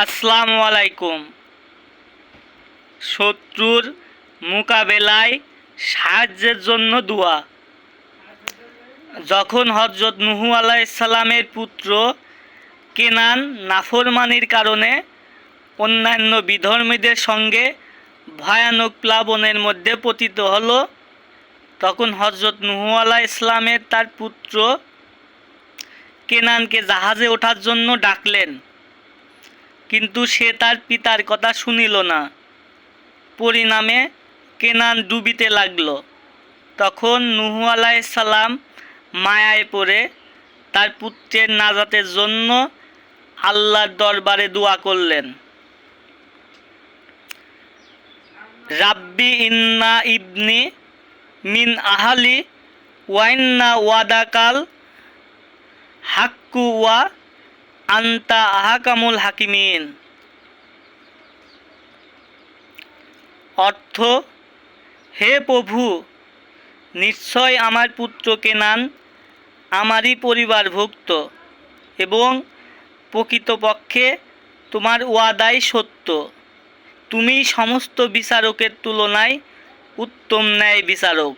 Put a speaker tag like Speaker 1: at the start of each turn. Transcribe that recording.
Speaker 1: আসসালামু আলাইকুম। শত্রুর মোকাবেলায় সাহায্যের জন্য দোয়া। যখন হজরত নুহু আলাইসাল্লামের পুত্র কেনান নাফরমানির কারণে অন্যান্য বিধর্মীদের সঙ্গে ভয়ানক প্লাবনের মধ্যে পতিত হলো, তখন হজরত নুহু আলাহ ইসলামের তার পুত্র কেনানকে জাহাজে ওঠার জন্য ডাকলেন। কিন্তু সে তার পিতার কথা শুনিল না। পরিণামে কেনান ডুবিতে লাগল। তখন নুহু আলাইসাল্লাম মায়ায় পড়ে তার পুত্রের নাজাতের জন্য আল্লাহর দরবারে দোয়া করলেন। রাব্বি ইন্না ইবনি মিন আহালি ওয়াইন্না ওয়াদাকাল হাক্কু ওয়া আন্তা আহাকামুল হাকিমিন। অর্থ, হে প্রভু, নিশ্চয় আমার পুত্র কেনান আমারই পরিবারভুক্ত এবং প্রকৃতপক্ষে তোমার ওয়াদাই সত্য। তুমি সমস্ত বিচারকের তুলনায় উত্তম ন্যায় বিচারক